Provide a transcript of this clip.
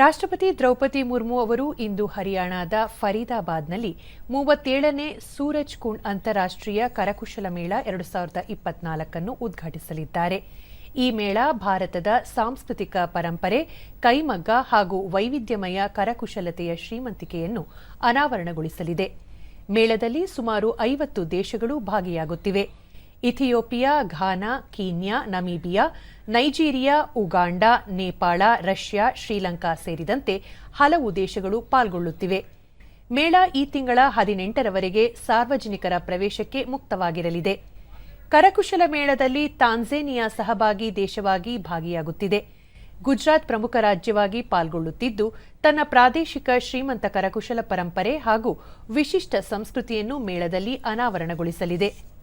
ರಾಷ್ಟ್ರಪತಿ ದ್ರೌಪದಿ ಮುರ್ಮು ಅವರು ಇಂದು ಹರಿಯಾಣದ ಫರೀದಾಬಾದ್ನಲ್ಲಿ ಮೂವತ್ತೇಳನೇ ಸೂರಜ್ ಕುಂಡ್ ಅಂತಾರಾಷ್ಟ್ರೀಯ ಕರಕುಶಲ ಮೇಳ ಎರಡು ಸಾವಿರದ ಇಪ್ಪತ್ನಾಲ್ಕನ್ನು ಉದ್ಘಾಟಿಸಲಿದ್ದಾರೆ. ಈ ಮೇಳ ಭಾರತದ ಸಾಂಸ್ಕೃತಿಕ ಪರಂಪರೆ, ಕೈಮಗ್ಗ ಹಾಗೂ ವೈವಿಧ್ಯಮಯ ಕರಕುಶಲತೆಯ ಶ್ರೀಮಂತಿಕೆಯನ್ನು ಅನಾವರಣಗೊಳಿಸಲಿದೆ. ಮೇಳದಲ್ಲಿ ಸುಮಾರು ಐವತ್ತು ದೇಶಗಳು ಭಾಗಿಯಾಗುತ್ತಿವೆ. Ethiopia, Ghana, Kenya, Namibia, Nigeria, Uganda, Nepal, Russia, Sri Lanka ಸೇರಿದಂತೆ ಹಲವು ದೇಶಗಳು ಪಾಲ್ಗೊಳ್ಳುತ್ತಿವೆ. ಮೇಳ ಈ ತಿಂಗಳ ಹದಿನೆಂಟರವರೆಗೆ ಸಾರ್ವಜನಿಕರ ಪ್ರವೇಶಕ್ಕೆ ಮುಕ್ತವಾಗಿರಲಿದೆ. ಕರಕುಶಲ ಮೇಳದಲ್ಲಿ ತಾನ್ಜೇನಿಯಾ ಸಹಭಾಗಿ ದೇಶವಾಗಿ ಭಾಗಿಯಾಗುತ್ತಿದೆ. ಗುಜರಾತ್ ಪ್ರಮುಖ ರಾಜ್ಯವಾಗಿ ಪಾಲ್ಗೊಳ್ಳುತ್ತಿದ್ದು, ತನ್ನ ಪ್ರಾದೇಶಿಕ ಶ್ರೀಮಂತ ಕರಕುಶಲ ಪರಂಪರೆ ಹಾಗೂ ವಿಶಿಷ್ಟ ಸಂಸ್ಕೃತಿಯನ್ನು ಮೇಳದಲ್ಲಿ ಅನಾವರಣಗೊಳಿಸಲಿದೆ.